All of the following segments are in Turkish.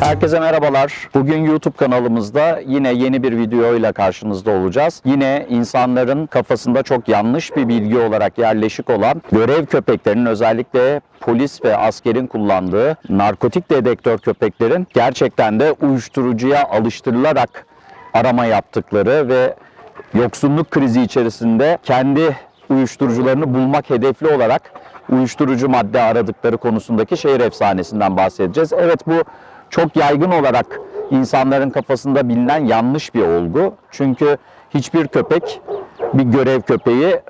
Herkese merhabalar. Bugün YouTube kanalımızda yine yeni bir videoyla karşınızda olacağız. Yine insanların kafasında çok yanlış bir bilgi olarak yerleşik olan görev köpeklerinin özellikle polis ve askerin kullandığı narkotik dedektör köpeklerin gerçekten de uyuşturucuya alıştırılarak arama yaptıkları ve yoksulluk krizi içerisinde kendi uyuşturucularını bulmak hedefli olarak uyuşturucu madde aradıkları konusundaki şehir efsanesinden bahsedeceğiz. Evet bu çok yaygın olarak insanların kafasında bilinen yanlış bir olgu. Çünkü hiçbir köpek bir görev köpeği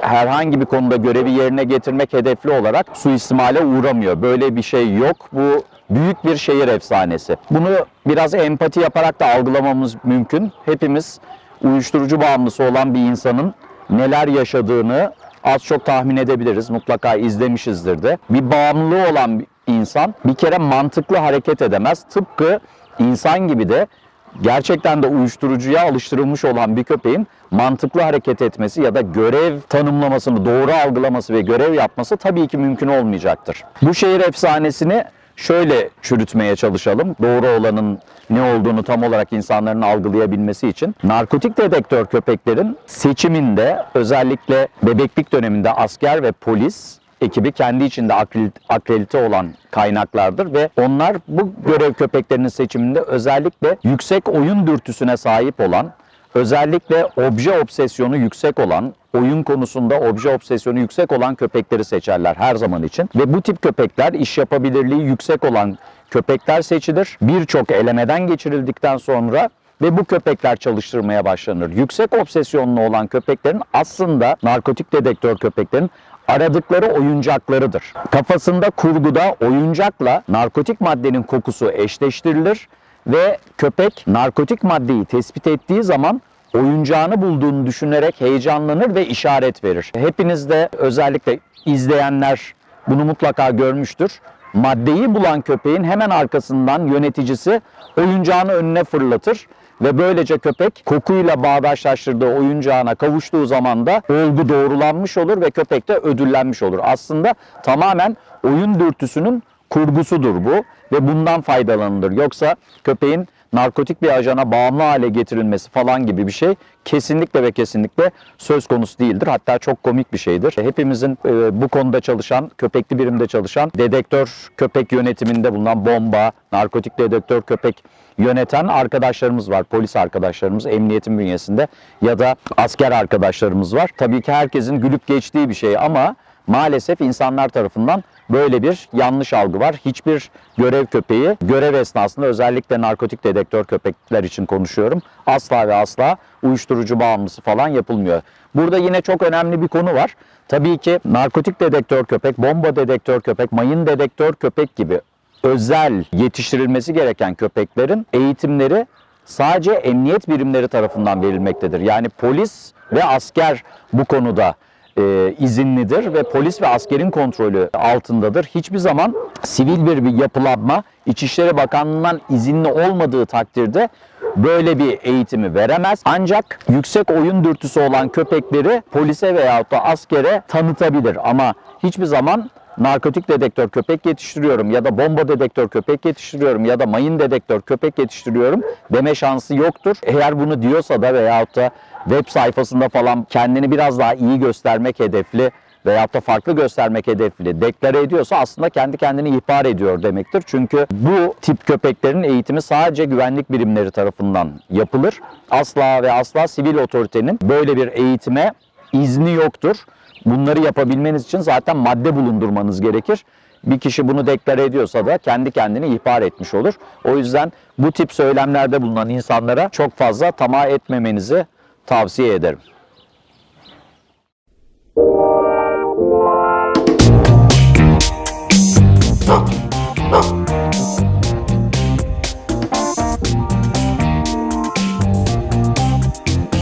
herhangi bir konuda görevi yerine getirmek hedefli olarak suistimale uğramıyor. Böyle bir şey yok. Bu büyük bir şehir efsanesi. Bunu biraz empati yaparak da algılamamız mümkün. Hepimiz uyuşturucu bağımlısı olan bir insanın neler yaşadığını az çok tahmin edebiliriz. Mutlaka izlemişizdir de. Bir bağımlılığı olan insan bir kere mantıklı hareket edemez. Tıpkı insan gibi de gerçekten de uyuşturucuya alıştırılmış olan bir köpeğin mantıklı hareket etmesi ya da görev tanımlamasını doğru algılaması ve görev yapması tabii ki mümkün olmayacaktır. Bu şehir efsanesini şöyle çürütmeye çalışalım. Doğru olanın ne olduğunu tam olarak insanların algılayabilmesi için. Narkotik dedektör köpeklerin seçiminde özellikle bebeklik döneminde asker ve polis ekibi kendi içinde akredit- akredite olan kaynaklardır ve onlar bu görev köpeklerinin seçiminde özellikle yüksek oyun dürtüsüne sahip olan, özellikle obje obsesyonu yüksek olan, oyun konusunda obje obsesyonu yüksek olan köpekleri seçerler her zaman için. Ve bu tip köpekler iş yapabilirliği yüksek olan köpekler seçilir. Birçok elemeden geçirildikten sonra ve bu köpekler çalıştırmaya başlanır. Yüksek obsesyonlu olan köpeklerin aslında narkotik dedektör köpeklerin aradıkları oyuncaklarıdır. Kafasında kurguda oyuncakla narkotik maddenin kokusu eşleştirilir ve köpek narkotik maddeyi tespit ettiği zaman oyuncağını bulduğunu düşünerek heyecanlanır ve işaret verir. Hepiniz de özellikle izleyenler bunu mutlaka görmüştür. Maddeyi bulan köpeğin hemen arkasından yöneticisi oyuncağını önüne fırlatır ve böylece köpek kokuyla bağdaşlaştırdığı oyuncağına kavuştuğu zaman da olgu doğrulanmış olur ve köpek de ödüllenmiş olur. Aslında tamamen oyun dürtüsünün kurgusudur bu ve bundan faydalanılır. Yoksa köpeğin narkotik bir ajana bağımlı hale getirilmesi falan gibi bir şey kesinlikle ve kesinlikle söz konusu değildir. Hatta çok komik bir şeydir. Hepimizin e, bu konuda çalışan, köpekli birimde çalışan, dedektör köpek yönetiminde bulunan bomba, narkotik dedektör köpek yöneten arkadaşlarımız var. Polis arkadaşlarımız, emniyetin bünyesinde ya da asker arkadaşlarımız var. Tabii ki herkesin gülüp geçtiği bir şey ama maalesef insanlar tarafından böyle bir yanlış algı var. Hiçbir görev köpeği görev esnasında özellikle narkotik dedektör köpekler için konuşuyorum. Asla ve asla uyuşturucu bağımlısı falan yapılmıyor. Burada yine çok önemli bir konu var. Tabii ki narkotik dedektör köpek, bomba dedektör köpek, mayın dedektör köpek gibi özel yetiştirilmesi gereken köpeklerin eğitimleri sadece emniyet birimleri tarafından verilmektedir. Yani polis ve asker bu konuda e, izinlidir ve polis ve askerin kontrolü altındadır. Hiçbir zaman sivil bir, bir yapılanma İçişleri Bakanlığı'ndan izinli olmadığı takdirde böyle bir eğitimi veremez. Ancak yüksek oyun dürtüsü olan köpekleri polise veyahut da askere tanıtabilir ama hiçbir zaman narkotik dedektör köpek yetiştiriyorum ya da bomba dedektör köpek yetiştiriyorum ya da mayın dedektör köpek yetiştiriyorum deme şansı yoktur. Eğer bunu diyorsa da veyahut da web sayfasında falan kendini biraz daha iyi göstermek hedefli veyahut da farklı göstermek hedefli deklare ediyorsa aslında kendi kendini ihbar ediyor demektir. Çünkü bu tip köpeklerin eğitimi sadece güvenlik birimleri tarafından yapılır. Asla ve asla sivil otoritenin böyle bir eğitime izni yoktur. Bunları yapabilmeniz için zaten madde bulundurmanız gerekir. Bir kişi bunu deklare ediyorsa da kendi kendini ihbar etmiş olur. O yüzden bu tip söylemlerde bulunan insanlara çok fazla tamah etmemenizi tavsiye ederim.